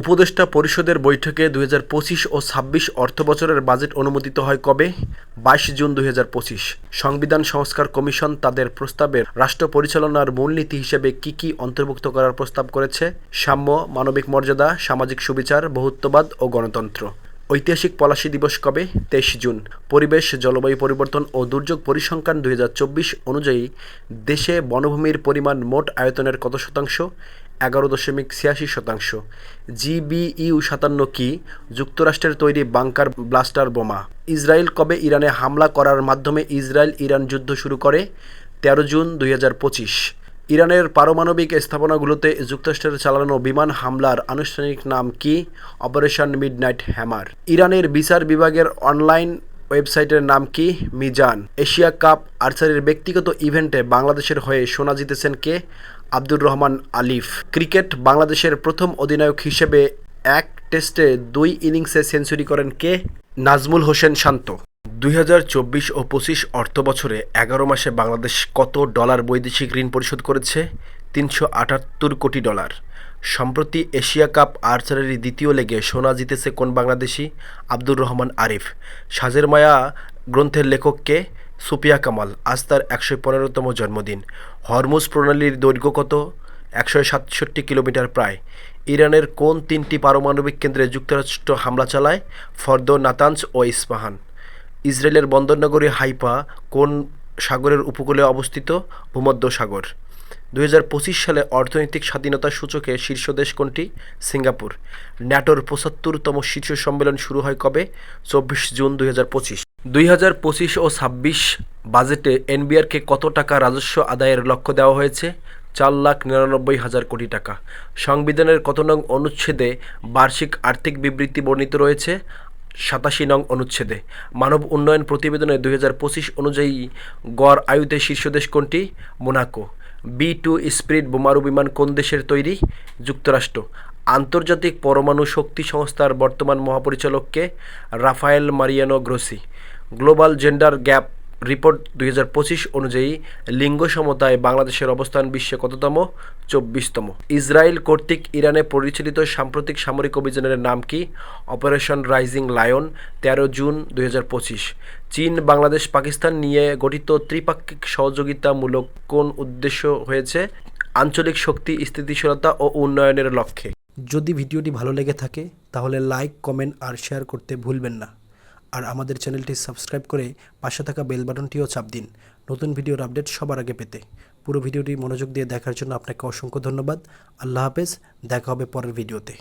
উপদেষ্টা পরিষদের বৈঠকে দুই হাজার পঁচিশ ও ছাব্বিশ অর্থবছরের বাজেট অনুমোদিত হয় কবে? বাইশ জুন দুই হাজার পঁচিশ। সংবিধান সংস্কার কমিশন তাদের প্রস্তাবের রাষ্ট্র পরিচালনার মূলনীতি হিসেবে কি কি অন্তর্ভুক্ত করার প্রস্তাব করেছে? সাম্য, মানবিক মর্যাদা, সামাজিক সুবিচার, বহুত্ববাদ ও গণতন্ত্র। ঐতিহাসিক পলাশী দিবস কবে? তেইশ জুন। পরিবেশ, জলবায়ু পরিবর্তন ও দুর্যোগ পরিসংখ্যান দুই হাজার চব্বিশ অনুযায়ী দেশে বনভূমির পরিমাণ মোট আয়তনের কত শতাংশ? এগারো দশমিক ছিয়াশি শতাংশ। জিবিইউ সাতান্ন কি, যুক্তরাষ্ট্রের তৈরি বাংকার ব্লাস্টার বোমা। ইসরায়েল কবে ইরানে হামলা করার মাধ্যমে ইসরায়েল ইরান যুদ্ধ শুরু করে? তেরো জুন দুই হাজার পঁচিশ। ইরানের পারমাণবিক স্থাপনাগুলোতে যুক্তরাষ্ট্রের চালানো বিমান হামলার আনুষ্ঠানিক নাম কি? Operation midnight hammer. ইরানের বিচার বিভাগের অনলাইন ওয়েবসাইটের নাম কি? মিজান। এশিয়া কাপ আর্চারির ব্যক্তিগত ইভেন্টে বাংলাদেশের হয়ে সোনা জিতেছেন কে? আব্দুর রহমান আলিফ। ক্রিকেট বাংলাদেশের প্রথম অধিনায়ক হিসেবে এক টেস্টে দুই ইনিংসে সেঞ্চুরি করেন কে? নাজমুল হোসেন শান্ত। দুই হাজার চব্বিশ ও পঁচিশ অর্থ বছরে এগারো মাসে বাংলাদেশ কত ডলার বৈদেশিক ঋণ পরিশোধ করেছে? তিনশো আটাত্তর কোটি ডলার। সম্প্রতি এশিয়া কাপ আর্চারির দ্বিতীয় লেগে সোনা জিতেছে কোন বাংলাদেশি? আব্দুর রহমান আরিফ। সাজের মায়া গ্রন্থের লেখককে সুপিয়া কামাল, আজ তার একশো পনেরোতম জন্মদিন। হরমুজ প্রণালীর দৈর্ঘ্য কত? একশো সাতষট্টি কিলোমিটার প্রায়। ইরানের কোন তিনটি পারমাণবিক কেন্দ্রে যুক্তরাষ্ট্র হামলা চালায়? ফর্দ নাতানস ও ইস্পাহান ইসরায়েলের বন্দরনগরী হাইপা কোন সাগরের উপকূলে অবস্থিত? ভূমধ্য সাগর। দু হাজার পঁচিশ সালে অর্থনৈতিক স্বাধীনতা সূচকে শীর্ষ দেশ কোনটি? সিঙ্গাপুর। ন্যাটোর পঁচাত্তরতম শীর্ষ সম্মেলন শুরু হয় কবে? চব্বিশ জুন দুই হাজার পঁচিশ। দুই হাজার পঁচিশ ও ছাব্বিশ বাজেটে এনবিআরকে কত টাকা রাজস্ব আদায়ের লক্ষ্য দেওয়া হয়েছে? চার লাখ নিরানব্বই হাজার কোটি টাকা। সংবিধানের কত নং অনুচ্ছেদে বার্ষিক আর্থিক বিবৃতি বর্ণিত রয়েছে? সাতাশি নং অনুচ্ছেদে। মানব উন্নয়ন প্রতিবেদনে দুই হাজার পঁচিশ অনুযায়ী গড় আয়ুতে শীর্ষ দেশ কোনটি? মোনাকো। বি টু স্পিরিট বোমারু বিমান কোন দেশের তৈরি? যুক্তরাষ্ট্র। আন্তর্জাতিক পরমাণু শক্তি সংস্থার বর্তমান মহাপরিচালককে Rafael Mariano Grossi. Global gender gap report দুই হাজার পঁচিশ অনুযায়ী লিঙ্গ সমতায় বাংলাদেশের অবস্থান বিশ্বে কততম? চব্বিশতম। ইসরায়েল কর্তৃক ইরানে পরিচালিত সাম্প্রতিক সামরিক অভিযানের নাম কি? অপারেশন রাইজিং লায়ন, তেরো জুন দুই হাজার পঁচিশ। চীন, বাংলাদেশ, পাকিস্তান নিয়ে গঠিত ত্রিপাক্ষিক সহযোগিতামূলক কোন উদ্দেশ্য হয়েছে? আঞ্চলিক শক্তি, স্থিতিশীলতা ও উন্নয়নের লক্ষ্যে। যদি ভিডিওটি ভালো লেগে থাকে, তাহলে লাইক, কমেন্ট আর শেয়ার করতে ভুলবেন না। আর আমাদের চ্যানেলটি সাবস্ক্রাইব করে পাশে থাকা বেল বাটনটিও চাপ দিন। নতুন ভিডিওর আপডেট সবার আগে পেতে। পুরো ভিডিওটি মনোযোগ দিয়ে দেখার জন্য আপনাকে অসংখ্য ধন্যবাদ। আল্লাহ হাফেজ, দেখা হবে পরের ভিডিওতে।